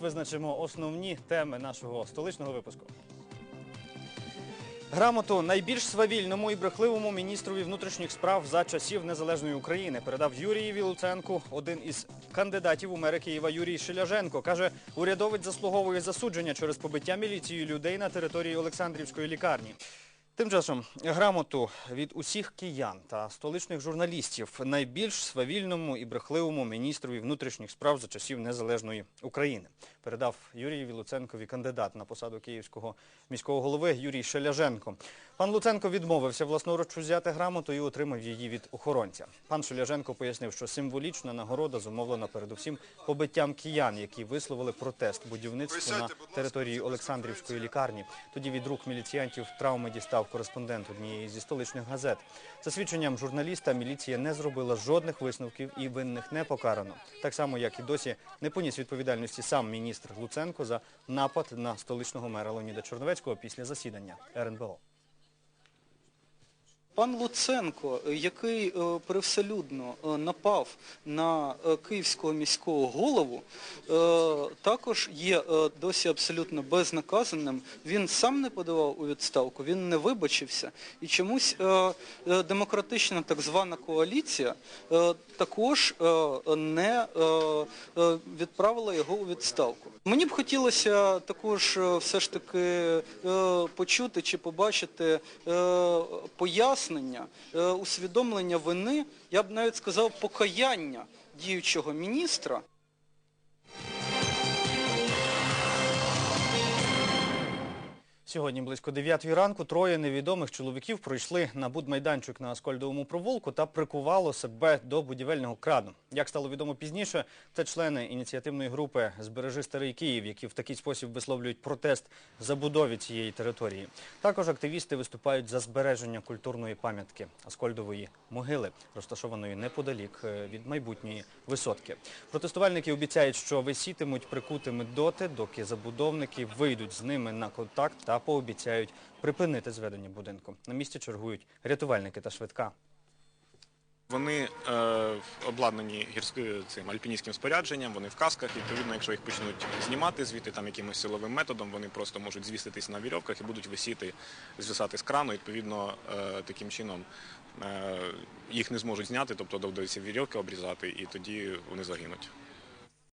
Визначимо основні теми нашого столичного випуску. Грамоту найбільш свавільному і брехливому міністрові внутрішніх справ за часів незалежної України передав Юрієві Луценку, один із кандидатів у мери Києва Юрій Шиляженко. Каже, урядовець заслуговує засудження через побиття міліцією людей на території Олександрівської лікарні. Тим часом грамоту від усіх киян та столичних журналістів найбільш свавільному і брехливому міністрові внутрішніх справ за часів незалежної України передав Юрієві Луценкові кандидат на посаду київського міського голови Юрій Шеляженко. Пан Луценко відмовився власноруч взяти грамоту і отримав її від охоронця. Пан Шеляженко пояснив, що символічна нагорода зумовлена передусім побиттям киян, які висловили протест будівництву на території Олександрівської лікарні. Тоді від рук міліціянтів травми дістав кореспондент однієї зі столичних газет. За свідченням журналіста, міліція не зробила жодних висновків і винних не покарано. Так само, як і досі не поніс відповідальності сам міністр Луценко за напад на столичного мера Леоніда Чорновецького після засідання РНБО. Пан Луценко, е, який е, привселюдно е, напав на київського міського голову, також є досі абсолютно безнаказаним. Він сам не подавав у відставку, він не вибачився. І чомусь демократична так звана коаліція також не відправила його у відставку. Мені б хотілося також все ж таки почути чи побачити е, пояснення, е, усвідомлення вини, я б навіть сказав покаяння діючого міністра. Сьогодні близько 9 ранку троє невідомих чоловіків пройшли на будмайданчик на Аскольдовому провулку та прикувало себе до будівельного крану. Як стало відомо пізніше, це члени ініціативної групи «Збережи Старий Київ», які в такий спосіб висловлюють протест забудові цієї території. Також активісти виступають за збереження культурної пам'ятки Аскольдової могили, розташованої неподалік е, від майбутньої висотки. Протестувальники обіцяють, що висітимуть прикутими доти, доки забудовники вийдуть з ними на контакт та пообіцяють припинити зведення будинку. На місці чергують рятувальники та швидка. Вони е, обладнані гірським цим альпіністським спорядженням, вони в касках. Відповідно, якщо їх почнуть знімати звідти там якимось силовим методом, вони просто можуть звіститись на вірьовках і будуть висіти, звисати з крану. Відповідно, е, таким чином е, їх не зможуть зняти, тобто доведеться вірьовки обрізати, і тоді вони загинуть.